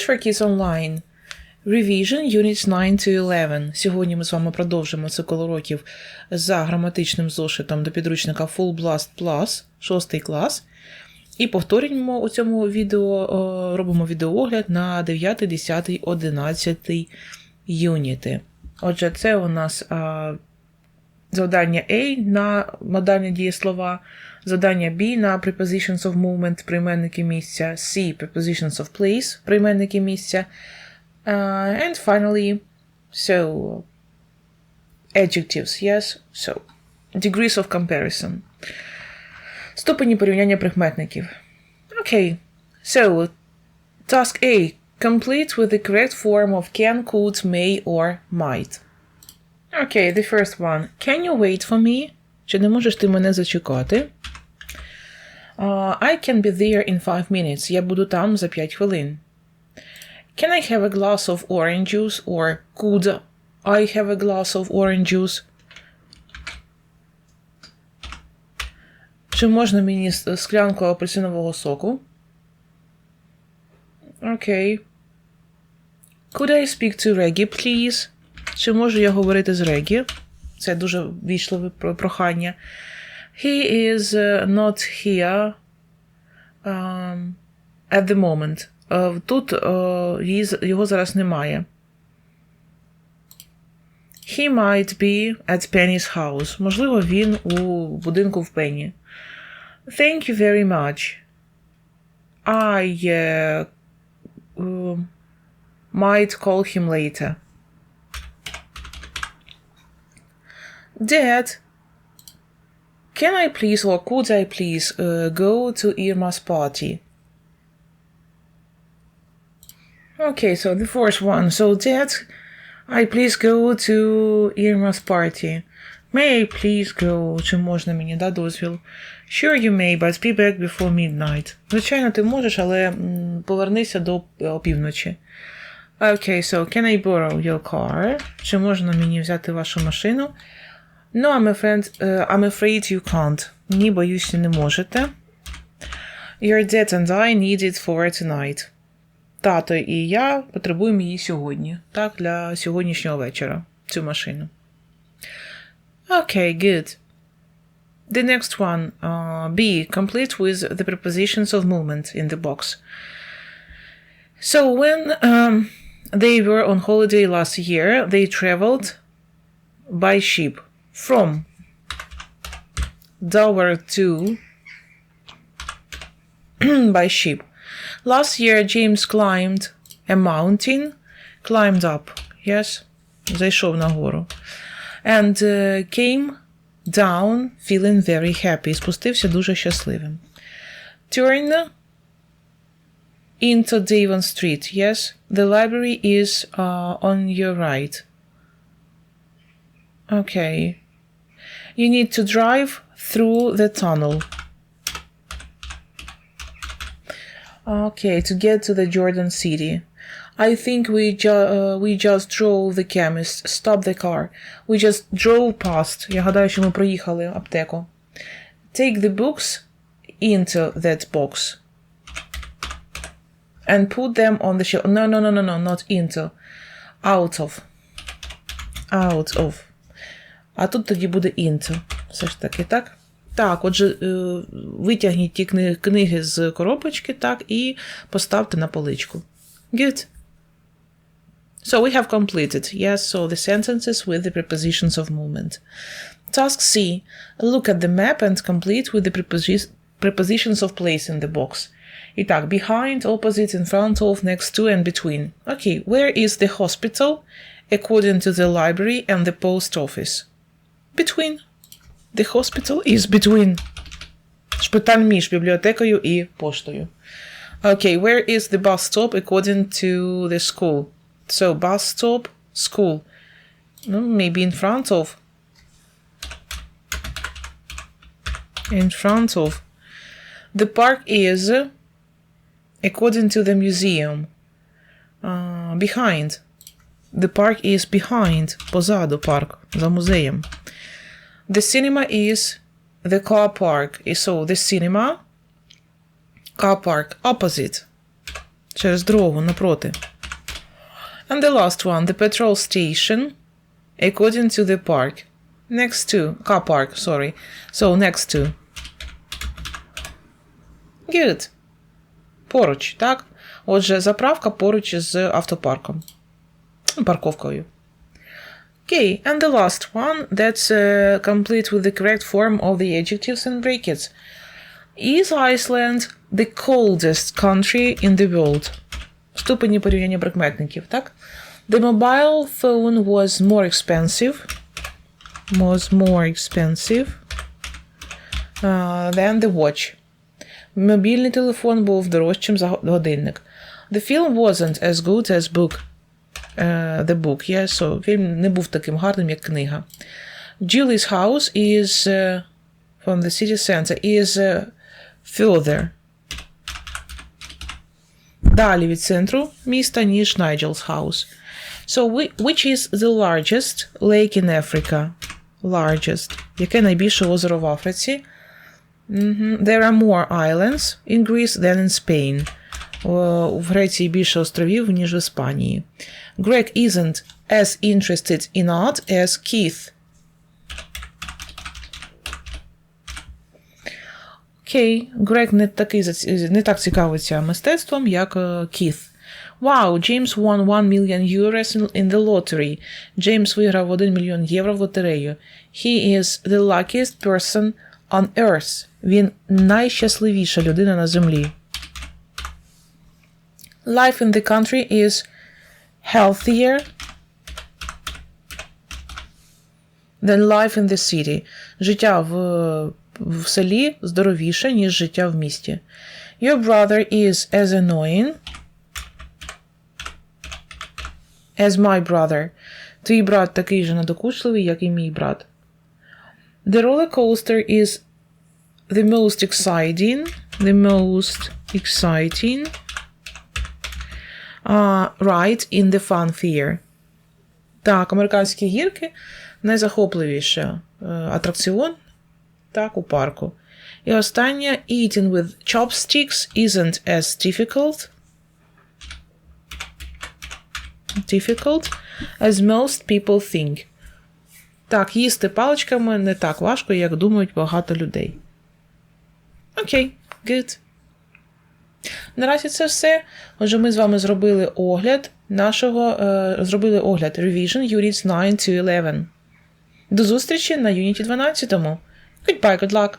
English for Kids Online. Revision Units 9 to 11. Сьогодні ми з вами продовжимо цикл уроків за граматичним зошитом до підручника Full Blast Plus, 6 клас. І повторюємо у цьому відео, робимо відеоогляд на 9, 10, 11 юніти. Отже, це у нас завдання A на модальні дієслова, завдання B на prepositions of movement, прийменники місця, C prepositions of place, прийменники місця. Uh, and finally, so adjectives, yes, so degrees of comparison. Ступені порівняння прикметників. Okay, so task A. Complete with the correct form of can, could, may or might. Okay, the first one. Can you wait for me? Чи не можеш ти мене зачекати? Uh, I can be there in five minutes. Я буду там за 5 хвилин. Can I have a glass of orange juice? Or could I have a glass of orange juice? Чи можна мені склянку апельсинового соку? Окей. Okay. Could I speak to Reggie, please? Чи можу я говорити з Регі? Це дуже вічливе про- прохання. He is uh, not here um, at the moment. Е, Тут е, її з- його зараз немає. He might be at Penny's house. Можливо, він у будинку в Пенні. Thank you very much. I uh, uh, might call him later. Dad, can I please or could I please uh, go to Irma's party? Okay, so the first one. So, Dad, I please go to Irma's party. May I please go? Чи можна мені да дозвіл? Sure you may, but be back before midnight. Звичайно, ти можеш, але м, повернися до е, опівночі. Okay, so can I borrow your car? Чи можна мені взяти вашу машину? No, I'm afraid, uh, I'm afraid you can't. Ні, боюсь, не можете. Your dad and I need it for tonight. Тато і я потребуємо її сьогодні. Так, для сьогоднішнього вечора. Цю машину. Okay, good. The next one, uh, B, complete with the prepositions of movement in the box. So when um, they were on holiday last year, they traveled by ship from Dover to by ship. Last year, James climbed a mountain, climbed up, yes, зайшов на гору, and uh, came down feeling very happy. Спустився дуже щасливим. Turn into Devon Street, yes, the library is uh, on your right. Okay. You need to drive through the tunnel. Okay, to get to the Jordan City. I think we ju- uh, we just drove the chemist. Stop the car. We just drove past. Я гадаю, що ми проїхали аптеку. Take the books into that box. And put them on the shelf. No, no, no, no, no, not into. Out of. Out of. А тут тоді буде into. Все ж таки, так? Так, отже, е, витягніть ті книги, книги з коробочки, так, і поставте на поличку. Good. So we have completed. Yes, so the sentences with the prepositions of movement. Task C. Look at the map and complete with the preposi- prepositions of place in the box. Итак, behind, opposite, in front of, next to, and between. Okay, where is the hospital according to the library and the post office? Between. The hospital is between. Шпиталь між бібліотекою і поштою. Okay, where is the bus stop according to the school? So, bus stop, school. No, maybe in front of. In front of. The park is, according to the museum, uh, behind. The park is behind. Позаду парк, за музеєм. The cinema is the car park. So, the cinema, car park, opposite. Через дорогу напроти. And the last one, the petrol station, according to the park. Next to, car park, sorry. So, next to. Good. Поруч, так? Отже, заправка поруч з автопарком. Ну, Парковкою. Okay, and the last one that's uh, complete with the correct form of the adjectives and brackets. Is Iceland the coldest country in the world? Ступені порівняння прикметників, так? The mobile phone was more expensive. Was more expensive uh, than the watch. Мобільний телефон був дорожчим за годинник. The film wasn't as good as book. Uh, the book, yeah, so фільм не був таким гарним, як книга. Julie's house is uh, from the city center is uh, further. Далі від центру міста, ніж Nigel's house. So, whi- which is the largest lake in Africa? Largest. Яке найбільше озеро в Африці? Мгм. There are more islands in Greece than in Spain. О, В Греції більше островів, ніж в Іспанії. Greg isn't as interested in art as Keith. Окей, Грег не, такий, не так цікавиться мистецтвом, як е, Кіт. Вау, Джеймс won 1 million euros in the lottery. Джеймс виграв 1 мільйон євро в лотерею. He is the luckiest person on earth. Він найщасливіша людина на землі. Life in the country is healthier than life in the city. Життя в, в селі здоровіше, ніж життя в місті. Your brother is as annoying as my brother. Твій брат такий же надокучливий, як і мій брат. The roller coaster is the most exciting. The most exciting Uh, ride in the fun fair. Так, американські гірки найзахопливіший е, атракціон так, у парку. І останнє eating with chopsticks isn't as difficult. Difficult as most people think. Так, їсти паличками не так важко, як думають багато людей. Окей, good. Наразі це все. Отже, ми з вами зробили огляд нашого, е, зробили огляд Revision Units 9 to 11. До зустрічі на Unity 12. Goodbye, good luck!